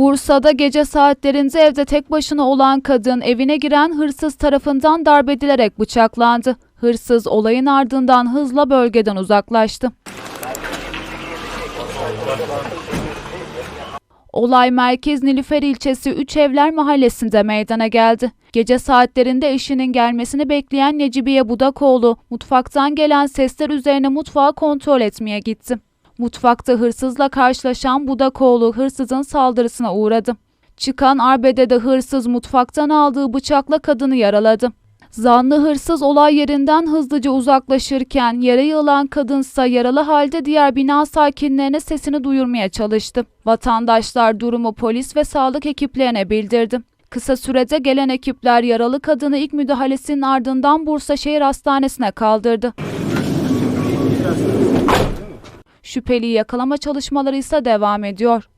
Bursa'da gece saatlerinde evde tek başına olan kadın evine giren hırsız tarafından darp edilerek bıçaklandı. Hırsız olayın ardından hızla bölgeden uzaklaştı. Olay merkez Nilüfer ilçesi Üçevler mahallesinde meydana geldi. Gece saatlerinde eşinin gelmesini bekleyen Necibiye Budakoğlu mutfaktan gelen sesler üzerine mutfağı kontrol etmeye gitti. Mutfakta hırsızla karşılaşan Budakoğlu hırsızın saldırısına uğradı. Çıkan arbedede hırsız mutfaktan aldığı bıçakla kadını yaraladı. Zanlı hırsız olay yerinden hızlıca uzaklaşırken yere yığılan kadınsa yaralı halde diğer bina sakinlerine sesini duyurmaya çalıştı. Vatandaşlar durumu polis ve sağlık ekiplerine bildirdi. Kısa sürede gelen ekipler yaralı kadını ilk müdahalesinin ardından Bursa Şehir Hastanesi'ne kaldırdı. Şüpheliyi yakalama çalışmaları ise devam ediyor.